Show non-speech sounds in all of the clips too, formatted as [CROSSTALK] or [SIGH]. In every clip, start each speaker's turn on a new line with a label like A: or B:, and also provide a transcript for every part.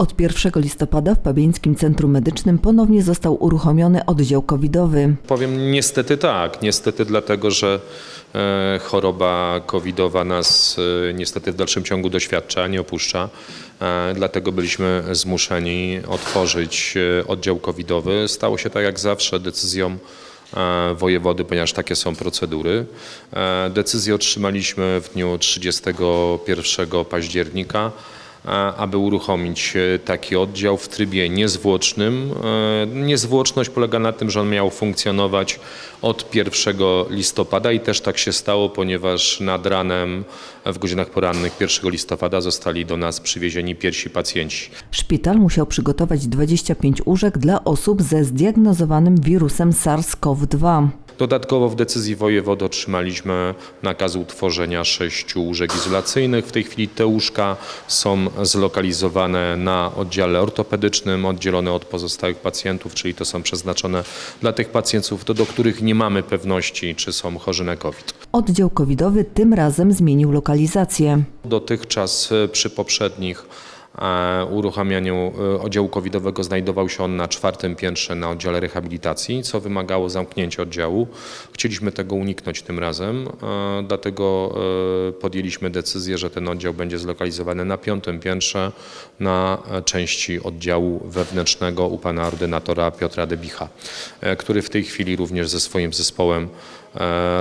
A: Od 1 listopada w Pabieńskim Centrum Medycznym ponownie został uruchomiony oddział covidowy.
B: Powiem niestety tak, niestety dlatego, że e, choroba covidowa nas e, niestety w dalszym ciągu doświadcza, nie opuszcza. E, Dlatego byliśmy zmuszeni otworzyć oddział covidowy. Stało się tak jak zawsze decyzją wojewody, ponieważ takie są procedury. Decyzję otrzymaliśmy w dniu 31 października aby uruchomić e, taki oddział w trybie niezwłocznym. E, Niezwłoczność polega na tym, że on miał funkcjonować od 1 listopada i też tak się stało, ponieważ nad ranem w godzinach porannych 1 listopada zostali do nas przywiezieni pierwsi pacjenci.
A: Szpital musiał przygotować 25 łóżek dla osób ze zdiagnozowanym wirusem SARS-CoV-2.
B: Dodatkowo w decyzji wojewody otrzymaliśmy nakaz utworzenia sześciu łóżek izolacyjnych. W tej chwili te łóżka są zlokalizowane na oddziale ortopedycznym, oddzielone od pozostałych pacjentów, czyli to są przeznaczone dla tych pacjentów, do, do których nie mamy pewności, czy są chorzy na COVID.
A: Oddział covidowy tym razem zmienił lokalizację.
B: Dotychczas e, przy poprzednich uruchamianiu e, oddziału covidowego znajdował się on na czwartym piętrze na oddziale rehabilitacji, co wymagało zamknięcia oddziału. Chcieliśmy tego uniknąć tym razem, e, dlatego e, podjęliśmy decyzję, że ten oddział będzie zlokalizowany na piątym piętrze na e, części oddziału wewnętrznego u pana ordynatora Piotra Debicha, e, który w tej chwili również ze swoim zespołem e,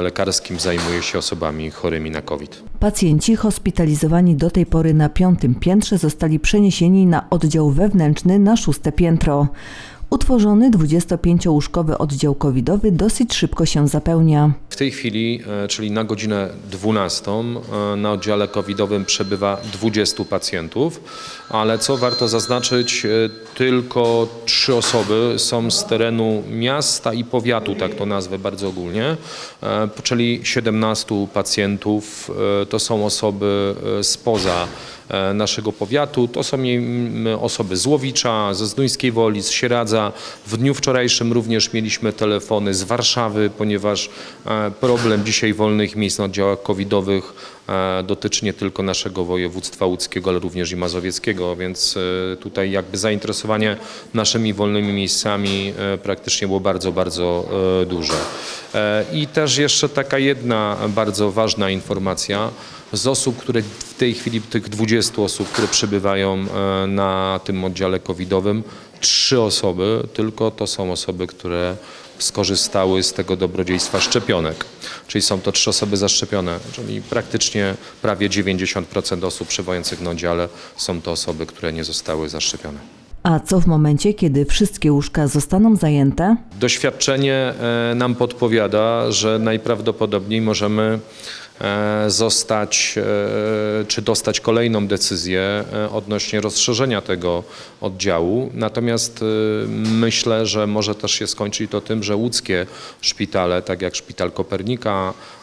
B: lekarskim zajmuje się osobami chorymi na COVID.
A: Pacjenci hospitalizowani do tej pory na piątym piętrze zostali przeniesieni na oddział wewnętrzny na szóste piętro. Utworzony 25-łóżkowy oddział covidowy dosyć szybko się zapełnia.
B: W tej chwili, e, czyli na godzinę 12, e, na oddziale covidowym przebywa 20 pacjentów, ale co warto zaznaczyć, e, tylko trzy osoby są z terenu miasta i powiatu, tak to nazwę bardzo ogólnie, czyli 17 pacjentów to są osoby spoza naszego powiatu. To są osoby z Łowicza, ze Zduńskiej Woli, z Sieradza. W dniu wczorajszym również mieliśmy telefony z Warszawy, ponieważ e, problem dzisiaj wolnych miejsc na oddziałach covidowych dotyczy nie tylko naszego województwa łódzkiego, ale również i mazowieckiego, więc e, tutaj jakby zainteresowanie naszymi wolnymi miejscami e, praktycznie było bardzo, bardzo e, duże. E, I też jeszcze taka jedna bardzo ważna informacja z osób, które w tej chwili, tych 20 osób, które przebywają e, na tym oddziale covidowym, trzy osoby tylko to są osoby, które skorzystały z tego dobrodziejstwa szczepionek. Czyli są to trzy osoby zaszczepione, czyli praktycznie prawie 90% osób przebywających na oddziale są to osoby, które nie zostały zaszczepione.
A: A co w momencie, kiedy wszystkie łóżka zostaną zajęte?
B: Doświadczenie e, nam podpowiada, że najprawdopodobniej możemy zostać e, czy dostać kolejną decyzję e, odnośnie rozszerzenia tego oddziału. Natomiast e, myślę, że może też się skończyć to tym, że łódzkie szpitale, tak jak Szpital Kopernika e,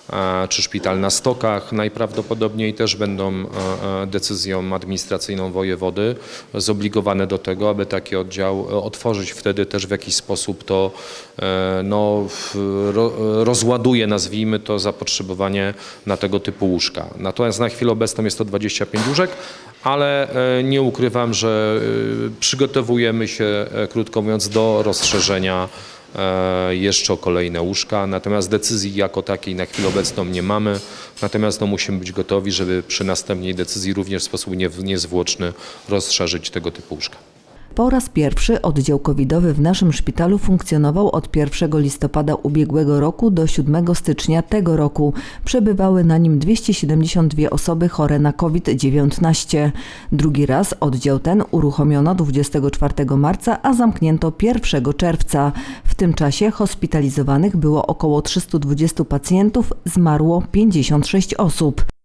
B: czy szpital na Stokach, najprawdopodobniej też będą e, e, decyzją administracyjną wojewody zobligowane do tego, aby taki oddział e, otworzyć. Wtedy też w jakiś sposób to no, rozładuje, nazwijmy to, zapotrzebowanie na tego typu łóżka. Natomiast na chwilę obecną jest to 25 łóżek, ale nie ukrywam, że przygotowujemy się, krótko mówiąc, do rozszerzenia jeszcze o kolejne łóżka. Natomiast decyzji jako takiej na chwilę obecną nie mamy. Natomiast no, musimy być gotowi, żeby przy następnej decyzji również w sposób nie- niezwłoczny rozszerzyć tego typu łóżka.
A: Po raz pierwszy oddział covidowy w naszym szpitalu funkcjonował od 1 listopada ubiegłego roku do 7 stycznia tego roku. Przebywały na nim 272 osoby chore na COVID-19. Drugi raz oddział ten uruchomiono 24 marca, a zamknięto 1 czerwca. W tym czasie hospitalizowanych było około 320 pacjentów, zmarło 56 osób.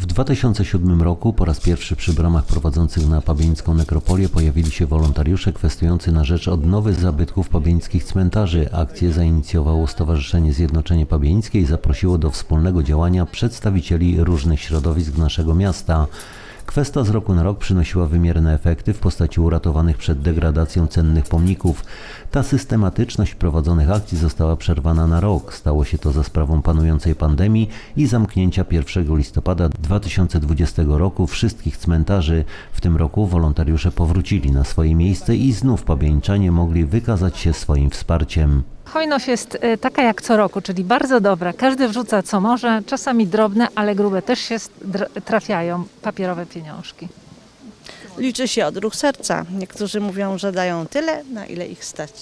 C: W 2007 roku po raz pierwszy przy bramach prowadzących na pabieńską nekropolię pojawili się wolontariusze kwestujący na rzecz odnowy zabytków pabieńskich cmentarzy. Akcję zainicjowało Stowarzyszenie Zjednoczenie Pabieńskie i zaprosiło do wspólnego działania przedstawicieli różnych środowisk naszego miasta. Kwesta z roku na rok przynosiła wymierne efekty w postaci uratowanych przed degradacją cennych pomników. Ta systematyczność prowadzonych akcji została przerwana na rok. Stało się to za sprawą panującej pandemii i zamknięcia 1 listopada 2020 roku wszystkich cmentarzy. W tym roku wolontariusze powrócili na swoje miejsce i znów pabieńczanie mogli wykazać się swoim wsparciem.
D: Hojność jest e, taka jak co roku, czyli bardzo dobra. Każdy wrzuca co może, czasami drobne, ale grube też się trafiają, papierowe pieniążki.
E: liczy się odruch serca. Niektórzy mówią, że dają tyle, na ile ich stać.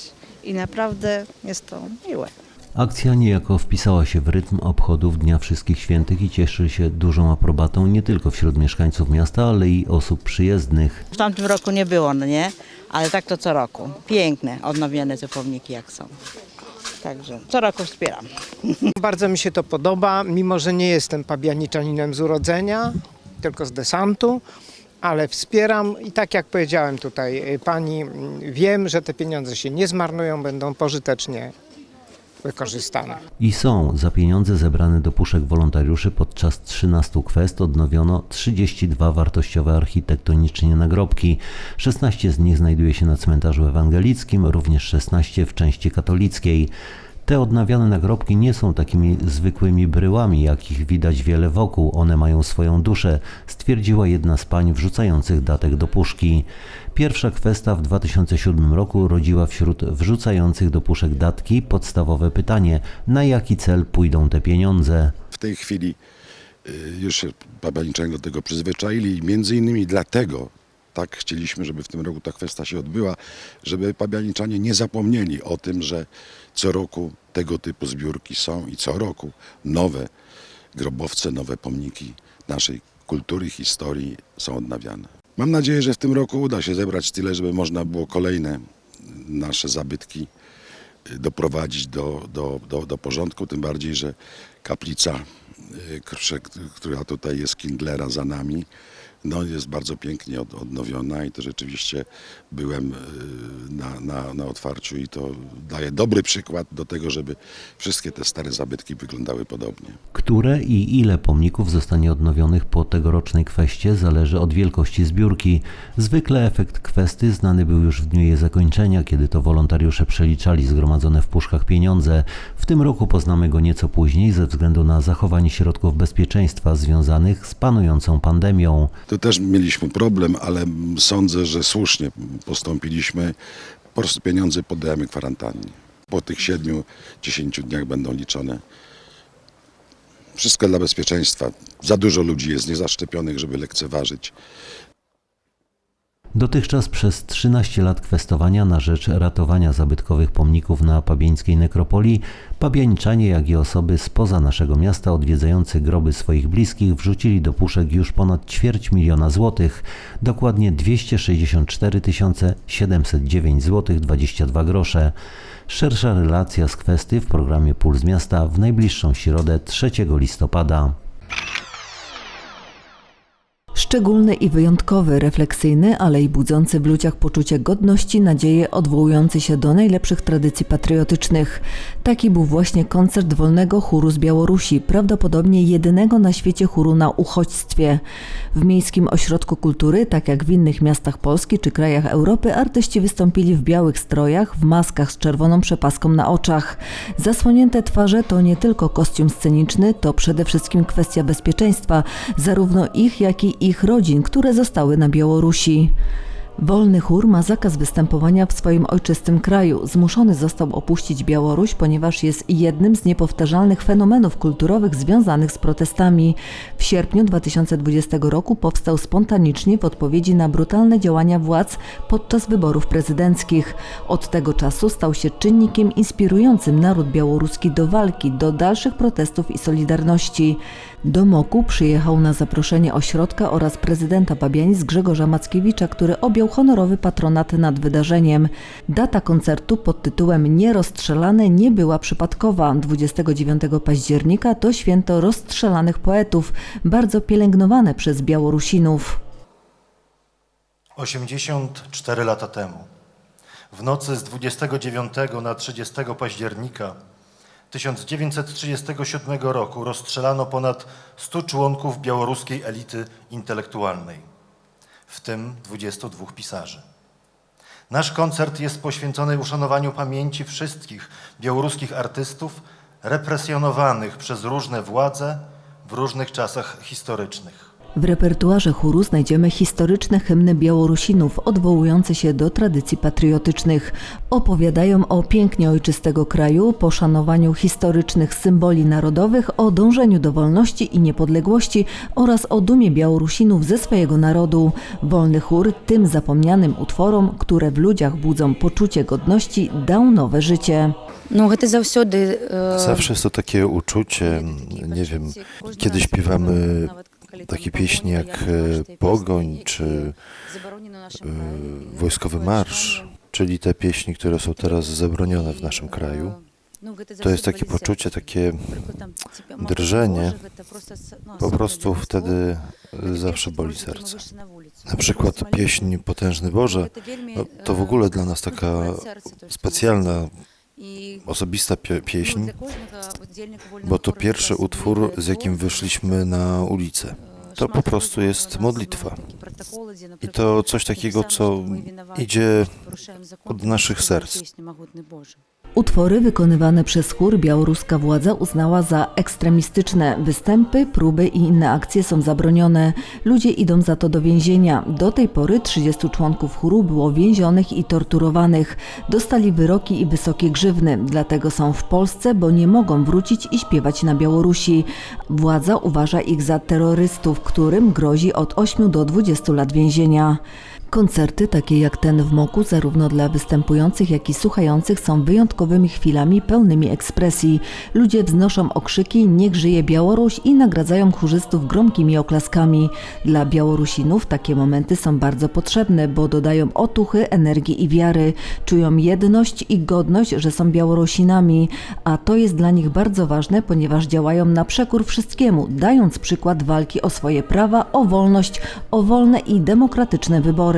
E: I naprawdę jest to miłe.
C: Akcja niejako wpisała się w rytm obchodów Dnia Wszystkich Świętych i cieszy się dużą aprobatą nie tylko wśród mieszkańców miasta, ale i osób przyjezdnych.
E: W tamtym roku nie było, no nie? Ale tak to co roku. Piękne, odnowione te pomniki jak są. Także co roku wspieram. [LAUGHS]
F: Bardzo mi się to podoba, mimo że nie jestem pabianiczaninem z urodzenia, tylko z desantu, ale wspieram i tak jak powiedziałem tutaj y, pani, mm, wiem, że te pieniądze się nie zmarnują, będą pożytecznie wykorzystane.
C: I są. Za pieniądze zebrane do puszek wolontariuszy podczas 13 kwest odnowiono 32 wartościowe architektonicznie nagrobki. 16 z nich znajduje się na cmentarzu ewangelickim, również 16 w części katolickiej. Te odnawiane nagrobki nie są takimi zwykłymi bryłami, jakich widać wiele wokół. One mają swoją duszę, stwierdziła jedna z pań wrzucających datek do puszki. Pierwsza kwesta w 2007 roku rodziła wśród wrzucających do puszek datki podstawowe pytanie: na jaki cel pójdą te pieniądze?
G: W tej chwili y, już się Pabianiczanie do tego przyzwyczaili między innymi dlatego tak chcieliśmy, żeby w tym roku ta kwestia się odbyła, żeby Pabianiczanie nie zapomnieli o tym, że co roku tego typu zbiórki są i co roku nowe grobowce, nowe pomniki naszej kultury, historii są odnawiane. Mam nadzieję, że w tym roku uda się zebrać tyle, żeby można było kolejne nasze zabytki doprowadzić do, do, do, do porządku, tym bardziej, że kaplica, y, która tutaj jest Kindlera za nami, no jest bardzo pięknie od, odnowiona i to rzeczywiście byłem y, na, na, na otwarciu i to daje dobry przykład do tego, żeby wszystkie te stare zabytki wyglądały podobnie.
C: Które i ile pomników zostanie odnowionych po tegorocznej kweście zależy od wielkości zbiórki. Zwykle efekt kwesty znany był już w dniu jej zakończenia, kiedy to wolontariusze przeliczali zgromadzone w puszkach pieniądze. W tym roku poznamy go nieco później ze względu na zachowanie środków bezpieczeństwa związanych z panującą pandemią.
G: Tu też mieliśmy problem, ale sądzę, że słusznie postąpiliśmy. Po prostu pieniądze poddajemy kwarantannie. Po tych 7-10 dniach będą liczone. Wszystko dla bezpieczeństwa. Za dużo ludzi jest niezaszczepionych, żeby lekceważyć.
C: Dotychczas przez 13 lat kwestowania na rzecz ratowania zabytkowych pomników na pabieńskiej nekropolii, pabiańczanie, jak i osoby spoza naszego miasta odwiedzające groby swoich bliskich wrzucili do puszek już ponad ćwierć miliona złotych, dokładnie 264 709 zł 22 grosze. Szersza relacja z kwestii w programie Puls Miasta w najbliższą środę 3 listopada.
A: Szczególny i wyjątkowy, refleksyjny, ale i budzący w ludziach poczucie godności, nadzieję, odwołujący się do najlepszych tradycji patriotycznych. Taki był właśnie koncert wolnego chóru z Białorusi, prawdopodobnie jedynego na świecie chóru na uchodźstwie. W Miejskim Ośrodku Kultury, tak jak w innych miastach Polski czy krajach Europy, artyści wystąpili w białych strojach, w maskach z czerwoną przepaską na oczach. Zasłonięte twarze to nie tylko kostium sceniczny, to przede wszystkim kwestia bezpieczeństwa, zarówno ich, jak i ich rodzin, które zostały na Białorusi. Wolny chór ma zakaz występowania w swoim ojczystym kraju. Zmuszony został opuścić Białoruś, ponieważ jest jednym z niepowtarzalnych fenomenów kulturowych związanych z protestami. W sierpniu 2020 roku powstał spontanicznie w odpowiedzi na brutalne działania władz podczas wyborów prezydenckich. Od tego czasu stał się czynnikiem inspirującym naród białoruski do walki, do dalszych protestów i solidarności. Do Moku przyjechał na zaproszenie ośrodka oraz prezydenta Pabianic Grzegorza Mackiewicza, który objął honorowy patronat nad wydarzeniem. Data koncertu pod tytułem Nierozstrzelane nie była przypadkowa. 29 października to święto rozstrzelanych poetów, bardzo pielęgnowane przez Białorusinów.
H: 84 lata temu, w nocy z 29 na 30 października 1937 roku rozstrzelano ponad 100 członków białoruskiej elity intelektualnej. w tym 22 pisarzy. Nasz koncert jest poświęcony uszanowaniu pamięci wszystkich białoruskich artystów represjonowanych przez różne władze w różnych czasach historycznych.
A: W repertuarze chóru znajdziemy historyczne hymny Białorusinów odwołujące się do tradycji patriotycznych. Opowiadają o pięknie ojczystego kraju, poszanowaniu historycznych symboli narodowych, o dążeniu do wolności i niepodległości oraz o dumie Białorusinów ze swojego narodu. Wolny chór tym zapomnianym utworom, które w ludziach budzą poczucie godności, dał nowe życie.
I: No, to zawsze,
J: zawsze jest to takie uczucie, nie wiem, kiedy śpiewamy takie pieśni jak e, Pogoń czy e, Wojskowy Marsz, czyli te pieśni, które są teraz zabronione w naszym kraju. To jest takie poczucie, takie drżenie. Po prostu wtedy zawsze boli serce. Na przykład pieśń Potężny Boże, no, to w ogóle dla nas taka specjalna, osobista pie- pieśń, bo to pierwszy utwór, z jakim wyszliśmy na ulicę. To po prostu jest modlitwa. I to coś takiego, co idzie od naszych serc.
A: Utwory wykonywane przez chór białoruska władza uznała za ekstremistyczne. Występy, próby i inne akcje są zabronione. Ludzie idą za to do więzienia. Do tej pory 30 członków chóru było więzionych i torturowanych. Dostali wyroki i wysokie grzywny. Dlatego są w Polsce, bo nie mogą wrócić i śpiewać na Białorusi. Władza uważa ich za terrorystów, którym grozi od 8 do 20 lat więzienia. Koncerty, takie jak ten w Moku, zarówno dla występujących, jak i słuchających, są wyjątkowymi chwilami pełnymi ekspresji. Ludzie wznoszą okrzyki Niech żyje Białoruś i nagradzają chórzystów gromkimi oklaskami. Dla Białorusinów takie momenty są bardzo potrzebne, bo dodają otuchy, energii i wiary. Czują jedność i godność, że są Białorusinami, a to jest dla nich bardzo ważne, ponieważ działają na przekór wszystkiemu, dając przykład walki o swoje prawa, o wolność, o wolne i demokratyczne wybory.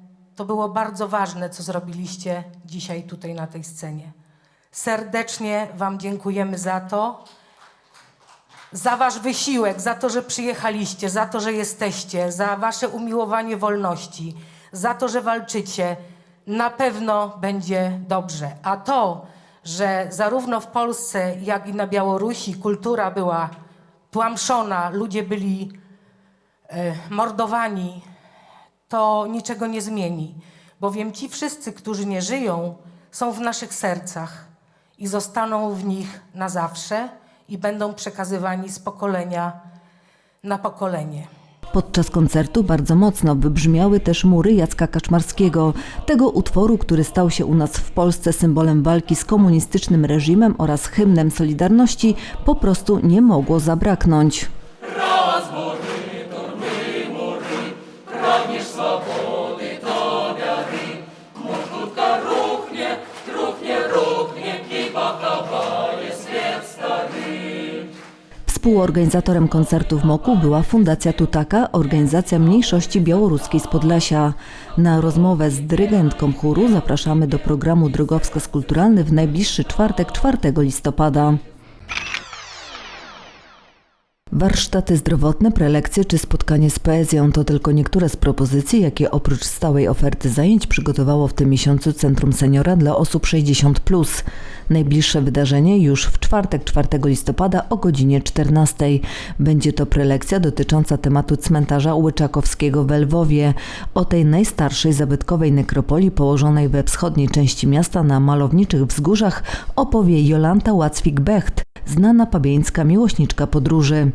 K: to było bardzo ważne, co zrobiliście dzisiaj tutaj na tej scenie. Serdecznie Wam dziękujemy za to, za Wasz wysiłek, za to, że przyjechaliście, za to, że jesteście, za Wasze umiłowanie wolności, za to, że walczycie. Na pewno będzie dobrze. A to, że zarówno w Polsce, jak i na Białorusi kultura była tłamszona, ludzie byli e, mordowani, to niczego nie zmieni, bowiem ci wszyscy, którzy nie żyją, są w naszych sercach i zostaną w nich na zawsze i będą przekazywani z pokolenia na pokolenie.
A: Podczas koncertu bardzo mocno wybrzmiały też mury Jacka Kaczmarskiego, tego utworu, który stał się u nas w Polsce symbolem walki z komunistycznym reżimem oraz hymnem Solidarności, po prostu nie mogło zabraknąć. Współorganizatorem koncertu w Moku była Fundacja Tutaka, organizacja mniejszości białoruskiej z Podlasia. Na rozmowę z dyrygentką chóru zapraszamy do programu Drogowskaz Kulturalny w najbliższy czwartek, 4 listopada. Warsztaty zdrowotne, prelekcje czy spotkanie z poezją to tylko niektóre z propozycji, jakie oprócz stałej oferty zajęć przygotowało w tym miesiącu Centrum Seniora dla osób 60. Najbliższe wydarzenie już w czwartek, 4 listopada o godzinie 14. Będzie to prelekcja dotycząca tematu cmentarza Łyczakowskiego w Lwowie. O tej najstarszej zabytkowej nekropolii położonej we wschodniej części miasta na malowniczych wzgórzach opowie Jolanta Łacwik-Becht, znana pabieńska miłośniczka podróży.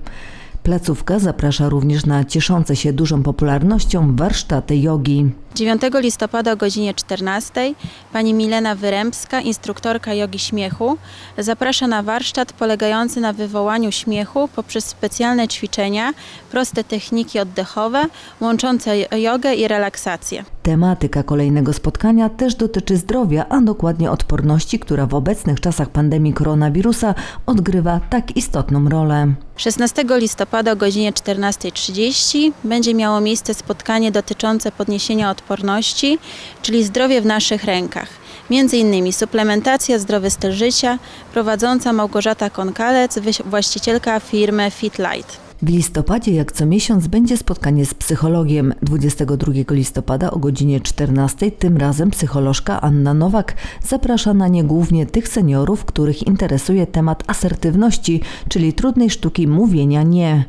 A: Placówka zaprasza również na cieszące się dużą popularnością warsztaty jogi.
L: 9 listopada o godzinie 14 pani Milena Wyrębska, instruktorka jogi śmiechu, zaprasza na warsztat polegający na wywołaniu śmiechu poprzez specjalne ćwiczenia, proste techniki oddechowe łączące jogę i relaksację.
A: Tematyka kolejnego spotkania też dotyczy zdrowia, a dokładnie odporności, która w obecnych czasach pandemii koronawirusa odgrywa tak istotną rolę.
L: 16 listopada o godzinie 14.30 będzie miało miejsce spotkanie dotyczące podniesienia odporności, czyli zdrowie w naszych rękach. Między innymi suplementacja, zdrowy styl życia, prowadząca Małgorzata Konkalec, właścicielka firmy FitLight.
A: W listopadzie, jak co miesiąc, będzie spotkanie z psychologiem. 22 listopada o godzinie 14. Tym razem psycholożka Anna Nowak zaprasza na nie głównie tych seniorów, których interesuje temat asertywności, czyli trudnej sztuki mówienia nie.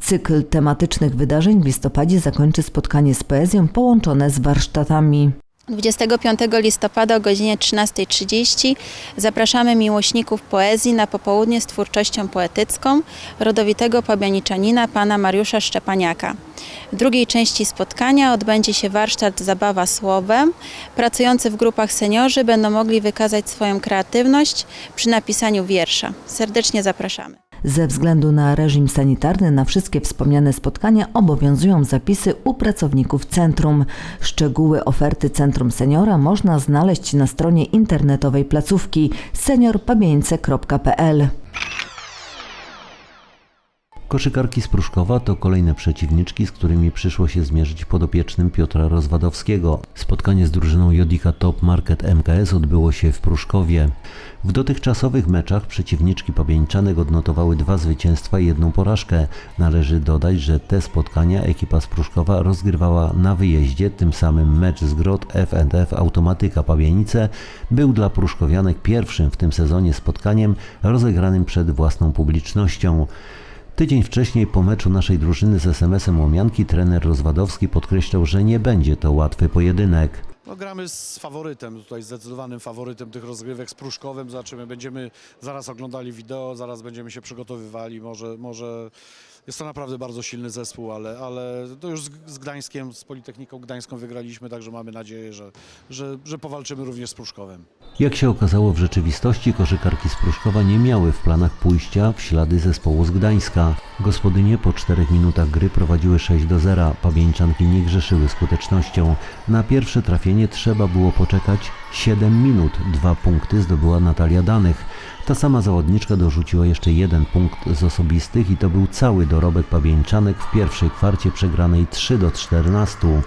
A: Cykl tematycznych wydarzeń w listopadzie zakończy spotkanie z poezją połączone z warsztatami.
L: 25 listopada o godzinie 13.30 zapraszamy miłośników poezji na popołudnie z twórczością poetycką rodowitego pabianiczanina pana Mariusza Szczepaniaka. W drugiej części spotkania odbędzie się warsztat Zabawa słowem. Pracujący w grupach seniorzy będą mogli wykazać swoją kreatywność przy napisaniu wiersza. Serdecznie zapraszamy.
A: Ze względu na reżim sanitarny na wszystkie wspomniane spotkania obowiązują zapisy u pracowników centrum. Szczegóły oferty Centrum Seniora można znaleźć na stronie internetowej placówki seniorpamieńce.pl.
C: Koszykarki z Pruszkowa to kolejne przeciwniczki, z którymi przyszło się zmierzyć podopiecznym Piotra Rozwadowskiego. Spotkanie z drużyną Jodika Top Market MKS odbyło się w Pruszkowie. W dotychczasowych meczach przeciwniczki pabieńczanek odnotowały dwa zwycięstwa i jedną porażkę. Należy dodać, że te spotkania ekipa z Pruszkowa rozgrywała na wyjeździe, tym samym mecz z Grot F&F Automatyka Pabianice był dla Pruszkowianek pierwszym w tym sezonie spotkaniem rozegranym przed własną publicznością. Tydzień wcześniej po meczu naszej drużyny z SMS-em Łomianki trener Rozwadowski podkreślał, że nie będzie to łatwy pojedynek.
M: No, gramy z faworytem, tutaj zdecydowanym faworytem tych rozgrywek z Pruszkowem. Zobaczymy, będziemy zaraz oglądali wideo, zaraz będziemy się przygotowywali. Może, może jest to naprawdę bardzo silny zespół, ale, ale to już z, z Gdańskiem, z Politechniką Gdańską wygraliśmy, także mamy nadzieję, że, że, że powalczymy również z Pruszkowem.
C: Jak się okazało w rzeczywistości, koszykarki z Pruszkowa nie miały w planach pójścia w ślady zespołu z Gdańska. Gospodynie po czterech minutach gry prowadziły 6 do 0. Pabieńczanki nie grzeszyły skutecznością. Na pierwsze trafienie trzeba było poczekać 7 minut. Dwa punkty zdobyła Natalia Danych. Ta sama zawodniczka dorzuciła jeszcze jeden punkt z osobistych i to był cały dorobek Pabieńczanek w pierwszej kwarcie przegranej 3 do 14.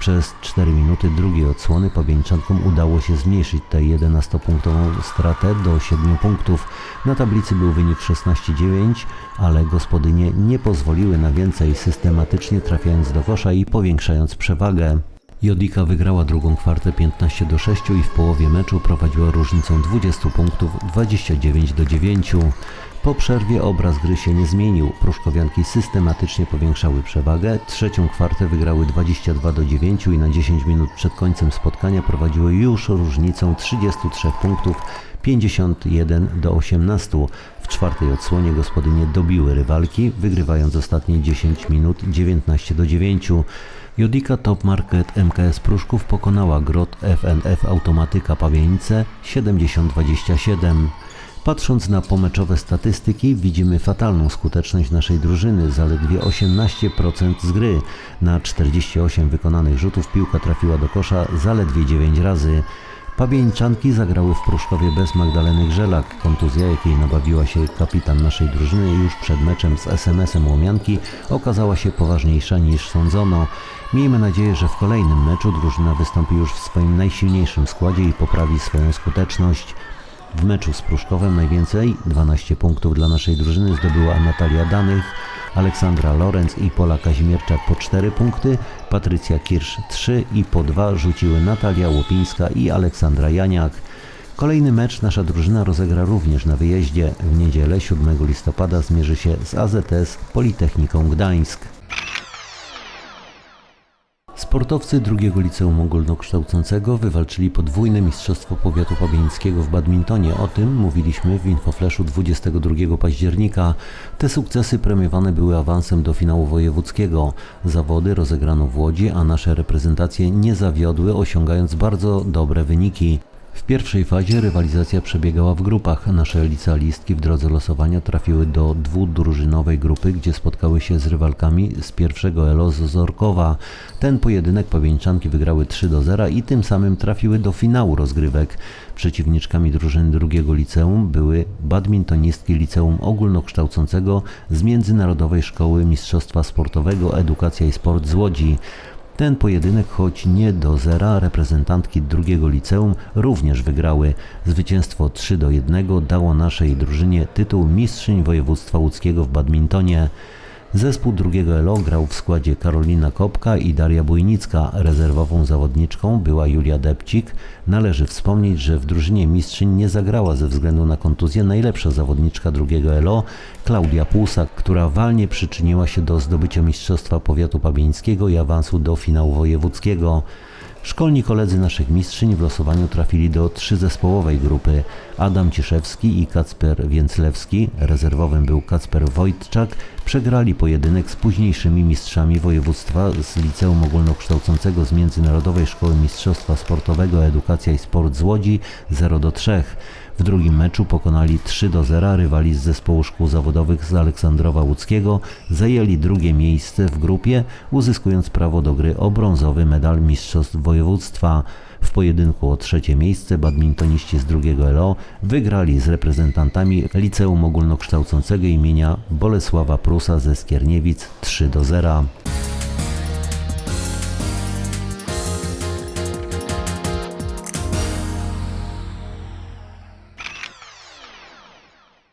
C: Przez 4 minuty drugiej odsłony Pabieńczankom udało się zmniejszyć tę 11-punktową stratę do 7 punktów. Na tablicy był wynik 16-9, ale gospodynie nie pozwoliły na więcej, systematycznie trafiając do kosza i powiększając przewagę. Jodika wygrała drugą kwartę 15 do 6 i w połowie meczu prowadziła różnicą 20 punktów 29 do 9. Po przerwie obraz gry się nie zmienił. Pruszkowianki systematycznie powiększały przewagę. Trzecią kwartę wygrały 22 do 9 i na 10 minut przed końcem spotkania prowadziły już różnicą 33 punktów 51 do 18. W czwartej odsłonie gospodynie dobiły rywalki, wygrywając ostatnie 10 minut 19 do 9. Jodika Top Market MKS Pruszków pokonała Grot FNF Automatyka Pabienice 70-27. Patrząc na pomeczowe statystyki, widzimy fatalną skuteczność naszej drużyny, zaledwie 18% z gry. Na 48 wykonanych rzutów piłka trafiła do kosza zaledwie 9 razy. Pabieńczanki zagrały w Pruszkowie bez Magdaleny Grzelak. Kontuzja, jakiej nabawiła się kapitan naszej drużyny już przed meczem z SMS-em Łomianki, okazała się poważniejsza niż sądzono. Miejmy nadzieję, że w kolejnym meczu drużyna wystąpi już w swoim najsilniejszym składzie i poprawi swoją skuteczność. W meczu z Pruszkowem najwięcej, 12 punktów dla naszej drużyny zdobyła Natalia Danych, Aleksandra Lorenz i Pola Kazimierczak po 4 punkty, Patrycja Kirsz 3 i po 2 rzuciły Natalia Łopińska i Aleksandra Janiak. Kolejny mecz nasza drużyna rozegra również na wyjeździe. W niedzielę 7 listopada zmierzy się z AZS Politechniką Gdańsk. Sportowcy drugiego liceum ogólnokształcącego wywalczyli podwójne Mistrzostwo Powiatu Pabieńskiego w badmintonie. O tym mówiliśmy w Infoflashu 22 października. Te sukcesy premiowane były awansem do finału wojewódzkiego. Zawody rozegrano w Łodzi, a nasze reprezentacje nie zawiodły, osiągając bardzo dobre wyniki. W pierwszej fazie rywalizacja przebiegała w grupach. Nasze licealistki w drodze losowania trafiły do dwudrużynowej grupy, gdzie spotkały się z rywalkami z pierwszego ELO z Zorkowa. Ten pojedynek pawieńczanki wygrały 3 do 0 i tym samym trafiły do finału rozgrywek. Przeciwniczkami drużyny drugiego liceum były badmintonistki liceum ogólnokształcącego z Międzynarodowej Szkoły Mistrzostwa Sportowego Edukacja i Sport z Łodzi. Ten pojedynek, choć nie do zera, reprezentantki drugiego liceum również wygrały. Zwycięstwo 3 do 1 dało naszej drużynie tytuł mistrzyń województwa łódzkiego w badmintonie. Zespół drugiego ELO grał w składzie Karolina Kopka i Daria Bujnicka. Rezerwową zawodniczką była Julia Depcik. Należy wspomnieć, że w drużynie mistrzyń nie zagrała ze względu na kontuzję najlepsza zawodniczka drugiego ELO, Klaudia Płusak, która walnie przyczyniła się do zdobycia Mistrzostwa Powiatu Pabieńskiego i awansu do finału wojewódzkiego. Szkolni koledzy naszych mistrzyń w losowaniu trafili do trzyzespołowej grupy. Adam Ciszewski i Kacper Więclewski, rezerwowym był Kacper Wojtczak, przegrali pojedynek z późniejszymi mistrzami województwa z Liceum Ogólnokształcącego z Międzynarodowej Szkoły Mistrzostwa Sportowego Edukacja i Sport z Łodzi 0 do 3. W drugim meczu pokonali 3 do 0 rywali z zespołu szkół zawodowych z Aleksandrowa Łódzkiego, zajęli drugie miejsce w grupie, uzyskując prawo do gry o brązowy medal Mistrzostw Województwa. W pojedynku o trzecie miejsce badmintoniści z drugiego LO wygrali z reprezentantami Liceum Ogólnokształcącego imienia Bolesława Prusa ze Skierniewic 3 do 0.